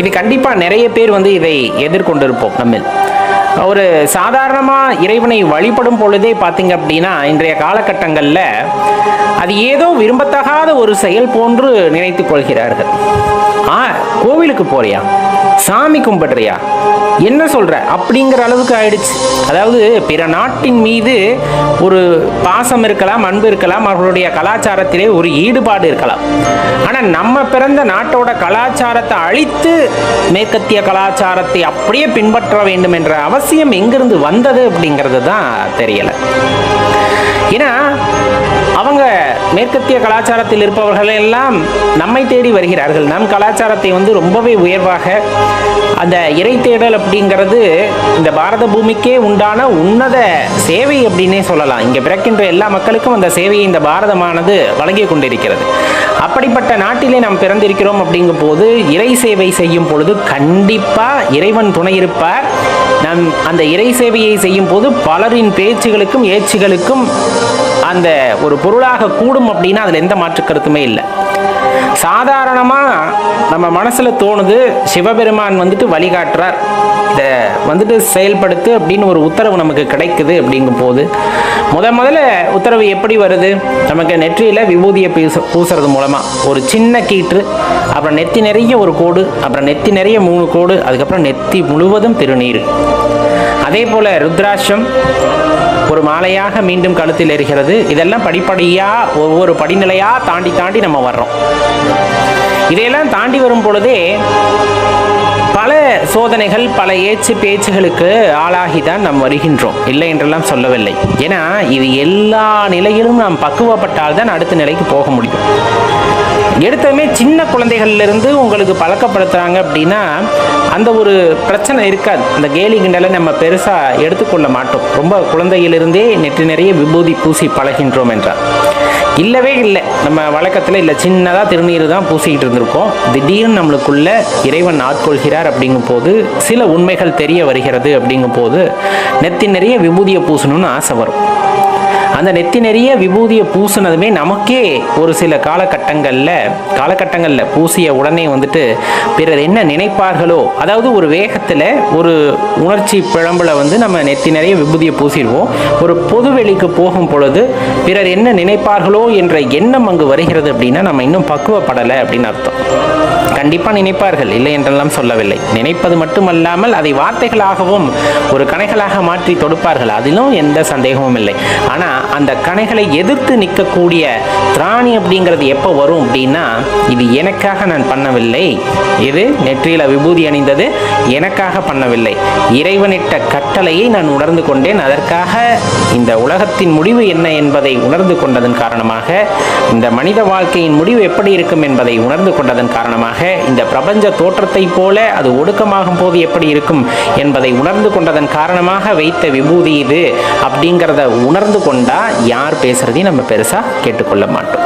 இது கண்டிப்பாக நிறைய பேர் வந்து இதை எதிர்கொண்டிருப்போம் நம்ம. ஒரு சாதாரணமாக இறைவனை வழிபடும் பொழுதே பார்த்தீங்க அப்படின்னா இன்றைய காலகட்டங்களில் அது ஏதோ விரும்பத்தகாத ஒரு செயல் போன்று நினைத்து கொள்கிறார்கள். ஆ கோவிலுக்கு போறியா? சாமி கும்பிடுறியா? என்ன சொல்ற? அப்படிங்கிற அளவுக்கு ஆயிடுச்சு. அதாவது பிற நாட்டின் மீது ஒரு பாசம் இருக்கலாம் அன்பு இருக்கலாம் அவர்களுடைய கலாச்சாரத்திலே ஒரு ஈடுபாடு இருக்கலாம். ஆனால் நம்ம பிறந்த நாட்டோட கலாச்சாரத்தை அழித்து மேற்கத்திய கலாச்சாரத்தை அப்படியே பின்பற்ற வேண்டும் என்ற அவசியம் எங்கிருந்து வந்தது அப்படிங்கிறது தான் தெரியல. ஏன்னா மேற்கத்திய கலாச்சாரத்தில் இருப்பவர்கள் எல்லாம் நம்மை தேடி வருகிறார்கள். நம் கலாச்சாரத்தை வந்து ரொம்பவே உயர்வாக அந்த இறை தேடல் அப்படிங்கிறது இந்த பாரத பூமிக்கே உண்டான உன்னத சேவை அப்படின்னே சொல்லலாம். இங்கே பிறக்கின்ற எல்லா மக்களுக்கும் அந்த சேவையை இந்த பாரதமானது வழங்கி கொண்டிருக்கிறது. அப்படிப்பட்ட நாட்டிலே நாம் பிறந்திருக்கிறோம் அப்படிங்கும் போது இறை சேவை செய்யும் பொழுது கண்டிப்பாக இறைவன் துணை இருப்பார். நம் அந்த இறை சேவையை செய்யும் போது பலரின் பேச்சுகளுக்கும் ஏச்சுகளுக்கும் அந்த ஒரு பொருளாக கூடும் அப்படின்னா அதில் எந்த மாற்று கருத்துமே இல்லை. சாதாரணமாக நம்ம மனசில் தோணுது சிவபெருமான் வந்துட்டு வழிகாட்டுறார். இதை வந்துட்டு செயல்படுத்து அப்படின்னு ஒரு உத்தரவு நமக்கு கிடைக்குது அப்படிங்கும் போது முத முதல்ல உத்தரவு எப்படி வருது? நமக்கு நெற்றியில் விபூதியை பூச பூசுறது மூலமாக ஒரு சின்ன கீற்று அப்புறம் நெத்தி நிறைய ஒரு கோடு அப்புறம் நெத்தி நிறைய மூணு கோடு அதுக்கப்புறம் நெத்தி முழுவதும் திருநீர். அதே போல் ருத்ராட்சம் ஒரு மாலையாக மீண்டும் கழுத்தில் எரிகிறது. இதெல்லாம் படிப்படியாக ஒவ்வொரு படிநிலையாக தாண்டி தாண்டி நம்ம வர்றோம். இதையெல்லாம் தாண்டி வரும் பொழுதே பல சோதனைகள் பல ஏச்சு பேச்சுகளுக்கு ஆளாகி தான் நாம் வருகின்றோம். இல்லை என்றெல்லாம் சொல்லவில்லை. ஏன்னா இது எல்லா நிலையிலும் நாம் பக்குவப்பட்டால் தான் அடுத்த நிலைக்கு போக முடியும். எடுத்ததுமே சின்ன குழந்தைகள்ல இருந்து உங்களுக்கு பழக்கப்படுத்துறாங்க அப்படின்னா அந்த ஒரு பிரச்சனை இருக்காது. அந்த கேலி கிண்டலை நம்ம பெருசாக எடுத்துக்கொள்ள மாட்டோம். ரொம்ப குழந்தையிலிருந்தே நெற்றி நிறைய விபூதி பூசி பழகின்றோம் என்றார். இல்லவே இல்லை. நம்ம வழக்கத்தில் இல்லை சின்னதாக திருநீர் தான் பூசிக்கிட்டு இருந்திருக்கோம். திடீர்னு நம்மளுக்குள்ள இறைவன் ஆட்கொள்கிறார் அப்படிங்கும் போது சில உண்மைகள் தெரிய வருகிறது அப்படிங்கும் போது நெத்தி நிறைய விபூதியை பூசணும்னு ஆசை வரும். அந்த நெத்தி நிறைய விபூதியை பூசினதுமே நமக்கே ஒரு சில காலகட்டங்களில் காலகட்டங்களில் பூசிய உடனே வந்துட்டு பிறர் என்ன நினைப்பார்களோ அதாவது ஒரு வேகத்தில் ஒரு உணர்ச்சி பிழம்புல வந்து நம்ம நெத்தி நிறைய விபூதியை பூசிடுவோம். ஒரு பொது வெளிக்கு போகும் பொழுது பிறர் என்ன நினைப்பார்களோ என்ற எண்ணம் அங்கு வருகிறது அப்படின்னா நம்ம இன்னும் பக்குவப்படலை அப்படின்னு அர்த்தம். கண்டிப்பாக நினைப்பார்கள் இல்லை என்றெல்லாம் சொல்லவில்லை. நினைப்பது மட்டுமல்லாமல் அதை வார்த்தைகளாகவும் ஒரு கணைகளாக மாற்றி தொடுப்பார்கள் அதிலும் எந்த சந்தேகமும் இல்லை. ஆனால் அந்த கணைகளை எதிர்த்து நிற்கக்கூடிய திராணி அப்படிங்கிறது எப்போ வரும் அப்படின்னா இது எனக்காக நான் பண்ணவில்லை. இது நெற்றியில் விபூதி அணிந்தது எனக்காக பண்ணவில்லை. இறைவனிட்ட கட்டளையை நான் உணர்ந்து கொண்டேன். அதற்காக இந்த உலகத்தின் முடிவு என்ன என்பதை உணர்ந்து கொண்டதன் காரணமாக இந்த மனித வாழ்க்கையின் முடிவு எப்படி இருக்கும் என்பதை உணர்ந்து கொண்டதன் காரணமாக இந்த பிரபஞ்ச தோற்றத்தை போல அது ஒடுக்கமாகும் போது எப்படி இருக்கும் என்பதை உணர்ந்து கொண்டதன் காரணமாக வைத்த விபூதி இது. அப்படிங்கிறத உணர்ந்து கொண்டா யார் பேசுறதையும் நம்ம பெருசா கேட்டுக்கொள்ள மாட்டோம்.